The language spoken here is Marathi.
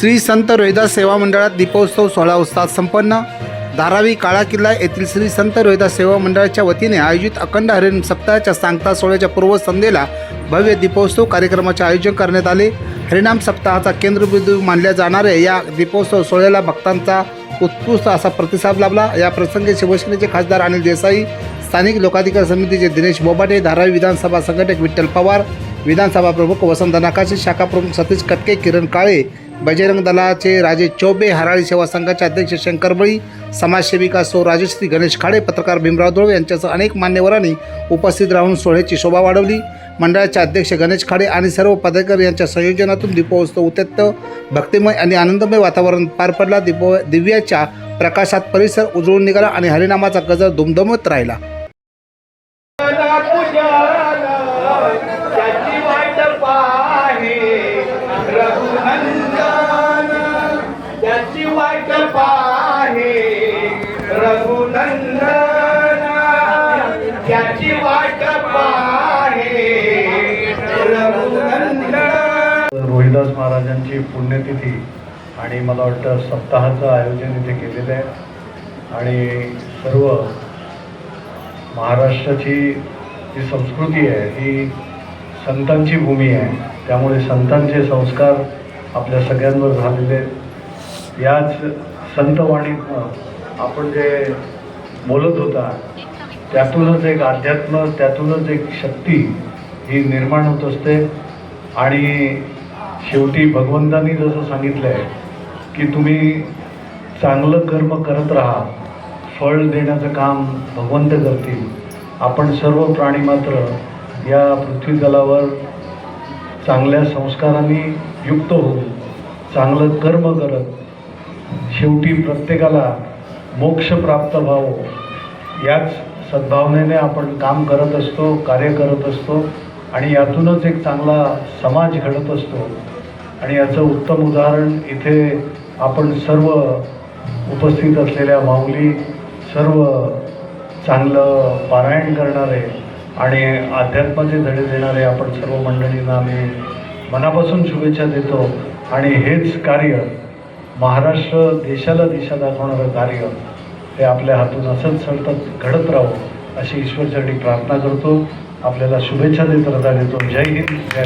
श्री संत रोहिदास सेवा मंडळात दीपोत्सव सोहळा उत्साहात संपन्न. धारावी काळा किल्ला येथील श्री संत रोहिदास सेवा मंडळाच्या वतीने आयोजित अखंड हरिण सप्ताहाच्या सांगता सोहळ्याच्या पूर्वसंध्येला भव्य दीपोत्सव कार्यक्रमाचे आयोजन करण्यात आले. हरिणाम सप्ताहाचा केंद्रबिंदू मानल्या जाणाऱ्या या दीपोत्सव सोहळ्याला भक्तांचा उत्कृष्ट असा प्रतिसाद लाभला. या प्रसंगी शिवसेनेचे खासदार अनिल देसाई स्थानिक लोकाधिकार समितीचे दिनेश बोबाटे धारावी विधानसभा संघटक विठ्ठल पवार विधानसभा प्रमुख वसंत नकाशे शाखा प्रमुख सतीश कटके किरण काळे बजरंग दलाचे राजे चौबे हराळी सेवा संघाचे अध्यक्ष शंकर बळी समाजसेविका सौ राजश्री गणेश खाडे पत्रकार भीमराव धुळे यांच्यासह अनेक मान्यवरांनी उपस्थित राहून सोहळ्याची शोभा वाढवली. मंडळाचे अध्यक्ष गणेश खाडे आणि सर्व पदाधिकारी यांच्या संयोजनातून दीपोत्सव उत्यंत भक्तिमय आणि आनंदमय वातावरण पार पडला. दीपो दिव्याच्या प्रकाशात परिसर उजळून निघाला आणि हरिनामाचा गजर दुमदुमत राहिला. रोहिदास महाराजांची पुण्यतिथी आणि मला वाटतं सप्ताहाचं आयोजन इथे केलेलं आहे. आणि सर्व महाराष्ट्राची जी संस्कृती आहे ही संतांची भूमी आहे. त्यामुळे संतांचे संस्कार आपल्या सगळ्यांवर झालेले आहेत. याच संतवाणीतनं आपण जे बोलत होता त्यातूनच एक अध्यात्म त्यातूनच एक शक्ती ही निर्माण होत असते. आणि शेवटी भगवंतांनी जसं सांगितलं आहे की तुम्ही चांगलं कर्म करत राहा फळ देण्याचं काम भगवंत करतील. आपण सर्व प्राणी मात्र या पृथ्वीतलावर चांगल्या संस्कारांनी युक्त होऊ चांगलं कर्म करत शेवटी प्रत्येकाला मोक्ष प्राप्त व्हावं याच सद्भावनेने आपण काम करत असतो कार्य करत असतो आणि यातूनच एक चांगला समाज घडत असतो. आणि याचं उत्तम उदाहरण इथे आपण सर्व उपस्थित असलेल्या माऊली सर्व चांगलं पारायण करणारे आणि अध्यात्माचे धडे देणारे आपण सर्व मंडळींना आम्ही मनापासून शुभेच्छा देतो. आणि हेच कार्य महाराष्ट्र देशाला दिशा दाखवणारं कार्य हे आपल्या हातून असंच सतत घडत राहो अशी ईश्वरसाठी प्रार्थना करतो. आपल्याला शुभेच्छा देत राहता देतो जय हिंद जय